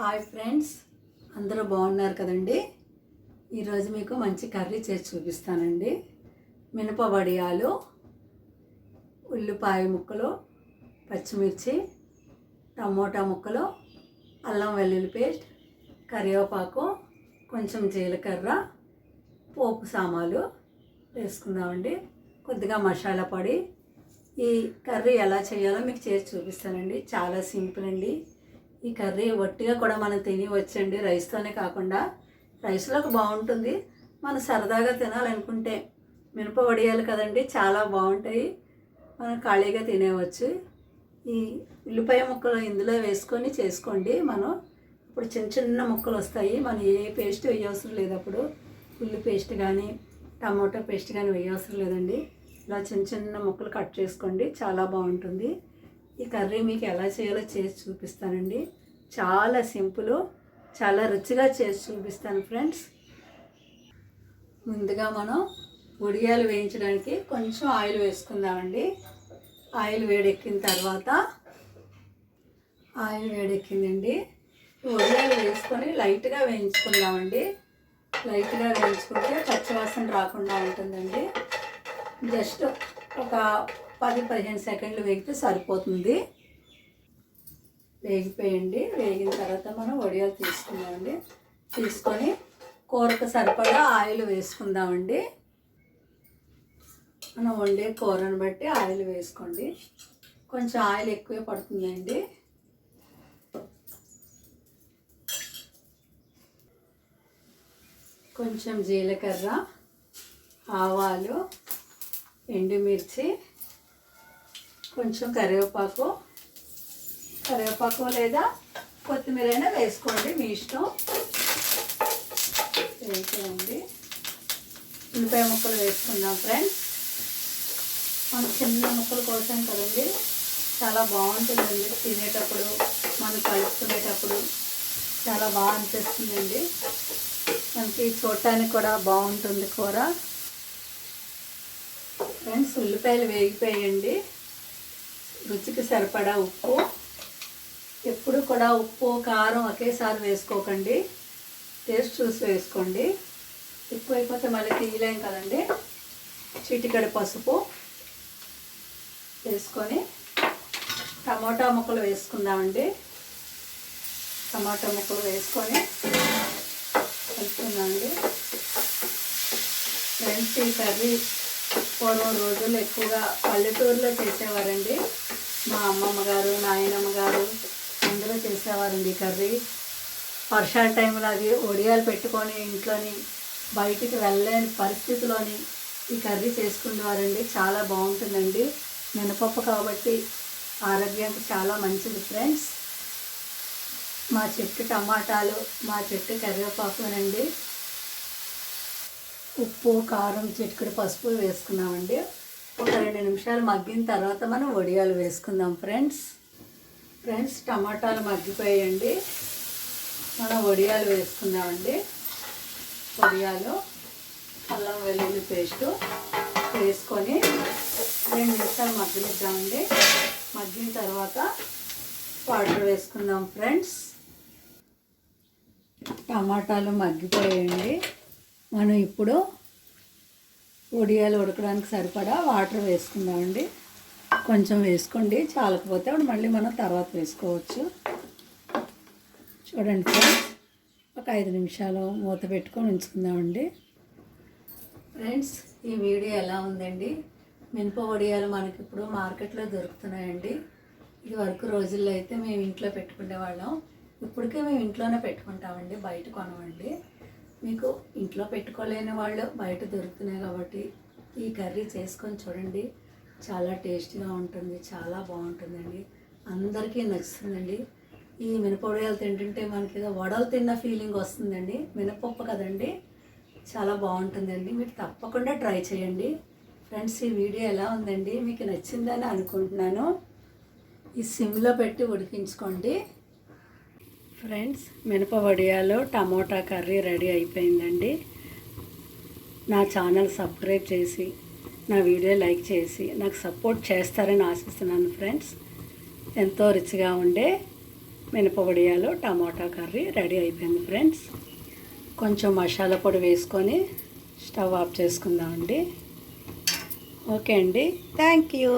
Hi friends అందరూ బాగున్నారు కదండి? ఈరోజు మీకు మంచి కర్రీ చేసి చూపిస్తానండి. మినప వడియాలు ఉల్లిపాయ ముక్కలు పచ్చిమిర్చి టమోటా ముక్కలు అల్లం వెల్లుల్లి పేస్ట్ కరివేపాకు కొంచెం జీలకర్ర పోపు సామాలు వేసుకుందామండి. కొద్దిగా మసాలా పొడి. ఈ కర్రీ ఎలా చేయాలో మీకు చేసి చూపిస్తానండి. చాలా సింపుల్ అండి. ఈ కర్రీ వట్టిగా కూడా మనం తినవచ్చండి రైస్తోనే కాకుండా రైస్లోకి బాగుంటుంది. మనం సరదాగా తినాలనుకుంటే మినప వడియాలు కదండి చాలా బాగుంటాయి. మనం ఖాళీగా తినేవచ్చు ఈ ఉల్లిపాయ ముక్కలు ఇందులో వేసుకొని చేసుకోండి. మనం ఇప్పుడు చిన్న చిన్న ముక్కలు వస్తాయి. మనం ఏ పేస్ట్ వేయవసరం లేదు అప్పుడు. ఉల్లి పేస్ట్ కానీ టమాటో పేస్ట్ కానీ వేయవసరం లేదండి. ఇలా చిన్న చిన్న ముక్కలు కట్ చేసుకోండి. చాలా బాగుంటుంది. ఈ కర్రీ మీకు ఎలా చేయాలో చేసి చూపిస్తానండి. చాలా సింపుల్ చాలా రుచిగా చేసి చూపిస్తాను ఫ్రెండ్స్. ముందుగా మనం ఉడియాలు వేయించడానికి కొంచెం ఆయిల్ వేసుకుందామండి. ఆయిల్ వేడెక్కిన తర్వాత ఆయిల్ వేడెక్కిందండి. ఉడియాలు వేసుకొని లైట్గా వేయించుకుందామండి. లైట్గా వేయించుకుంటే పచ్చివాసన రాకుండా ఉంటుందండి. జస్ట్ ఒక పది పదిహేను సెకండ్లు వేగితే సరిపోతుంది. వేగిపోయండి. వేగిన తర్వాత మనం వడియాలు తీసుకుందామండి. తీసుకొని కూరకు సరిపడా ఆయిల్ వేసుకుందామండి. మనం వండే కూరను బట్టి ఆయిల్ వేసుకోండి. కొంచెం ఆయిల్ ఎక్కువే పడుతుందండి. కొంచెం జీలకర్ర ఆవాలు ఎండుమిర్చి కొంచెం కరివేపాకు. కరివేపాకు లేదా కొత్తిమీర అయినా వేసుకోండి మీ ఇష్టం. వేసేయండి. ఉల్లిపాయ ముక్కలు వేసుకుందాం ఫ్రెండ్స్ మనం చిన్న ముక్కలు కోసం కదండి. చాలా బాగుంటుందండి తినేటప్పుడు మనం కలుపుకునేటప్పుడు. చాలా బాగా అనిపిస్తుందండి. మనకి చూడటానికి కూడా బాగుంటుంది కూర. ఫ్రెండ్స్ ఉల్లిపాయలు వేగిపోయండి. రుచికి సరిపడా ఉప్పు. ఎప్పుడు కూడా ఉప్పు కారం ఒకేసారి వేసుకోకండి. టేస్ట్ చూసి వేసుకోండి. ఎక్కువ అయిపోతే మళ్ళీ తీయలేం కదండి. చిటికడి పసుపు వేసుకొని టమాటా ముక్కలు వేసుకుందామండి. టమాటా ముక్కలు వేసుకొని కలుపుకుందామండి. ఫ్రెండ్స్ ఈ కర్రీ పూర్వం రోజులు ఎక్కువగా పల్లెటూరులో చేసేవారండి. మా అమ్మమ్మ గారు నాయనమ్మ గారు అందరూ చేసేవారండి ఈ కర్రీ. వర్షాల టైంలో అది ఒడియాలు పెట్టుకొని ఇంట్లోని బయటికి వెళ్ళలేని పరిస్థితిలోని ఈ కర్రీ చేసుకునేవారండి. చాలా బాగుంటుందండి. మినపప్పు కాబట్టి ఆరోగ్యానికి చాలా మంచిది ఫ్రెండ్స్ మా చెట్టు టమాటాలు మా చెట్టు కరివేపాకునండి. ఉప్పు కారం చిటికెడు పసుపు వేసుకున్నామండి. ఒక రెండు నిమిషాలు మగ్గిన తర్వాత మనం వడియాలు వేసుకుందాం ఫ్రెండ్స్. ఫ్రెండ్స్ టమాటాలు మగ్గిపోయండి మనం వడియాలు వేసుకుందామండి. వడియాలు అల్లం వెల్లుల్లి పేస్టు వేసుకొని రెండు నిమిషాలు మగ్గనిద్దామండి. మగ్గిన తర్వాత వాటర్ వేసుకుందాం ఫ్రెండ్స్. టమాటాలు మగ్గిపోయాయండి. మనం ఇప్పుడు ఉడియాలు ఉడకడానికి సరిపడా వాటర్ వేసుకుందామండి. కొంచెం వేసుకోండి చాలకపోతే అప్పుడు మళ్ళీ మనం తర్వాత వేసుకోవచ్చు. చూడండి ఫ్రెండ్స్ ఒక ఐదు నిమిషాలు మూత పెట్టుకొని ఉంచుకుందామండి. ఫ్రెండ్స్ ఈ వీడియో ఎలా ఉందండి? మినప వడియాలు మనకి ఇప్పుడు మార్కెట్లో దొరుకుతున్నాయండి. ఇది వరకు రోజుల్లో అయితే మేము ఇంట్లో పెట్టుకునేవాళ్ళం ఇప్పటికే మేము ఇంట్లోనే పెట్టుకుంటామండి బయట కొనమండి. మీకు ఇంట్లో పెట్టుకోలేని వాళ్ళు బయట దొరుకుతున్నాయి కాబట్టి ఈ కర్రీ చేసుకొని చూడండి. చాలా టేస్టీగా ఉంటుంది చాలా బాగుంటుందండి. అందరికీ నచ్చుతుందండి. ఈ మినపొడియాలు తింటుంటే మనకి ఏదో వడలు తిన్న ఫీలింగ్ వస్తుందండి. మినపప్పు కదండి చాలా బాగుంటుందండి. మీరు తప్పకుండా ట్రై చేయండి. ఫ్రెండ్స్ ఈ వీడియో ఎలా ఉందండి? మీకు నచ్చిందని అనుకుంటున్నాను. ఈ సిమ్లో పెట్టి ఉడికించుకోండి. ఫ్రెండ్స్ మినప వడియాలో టమోటా కర్రీ రెడీ అయిపోయిందండి. నా ఛానల్ సబ్స్క్రైబ్ చేసి నా వీడియో లైక్ చేసి నాకు సపోర్ట్ చేస్తారని ఆశిస్తున్నాను ఫ్రెండ్స్. ఎంతో రుచిగా ఉండే మినప వడియాలో టమాటా కర్రీ రెడీ అయిపోయింది ఫ్రెండ్స్. కొంచెం మసాలా పొడి వేసుకొని స్టవ్ ఆఫ్ చేసుకుందామండి. ఓకే అండి. Thank you.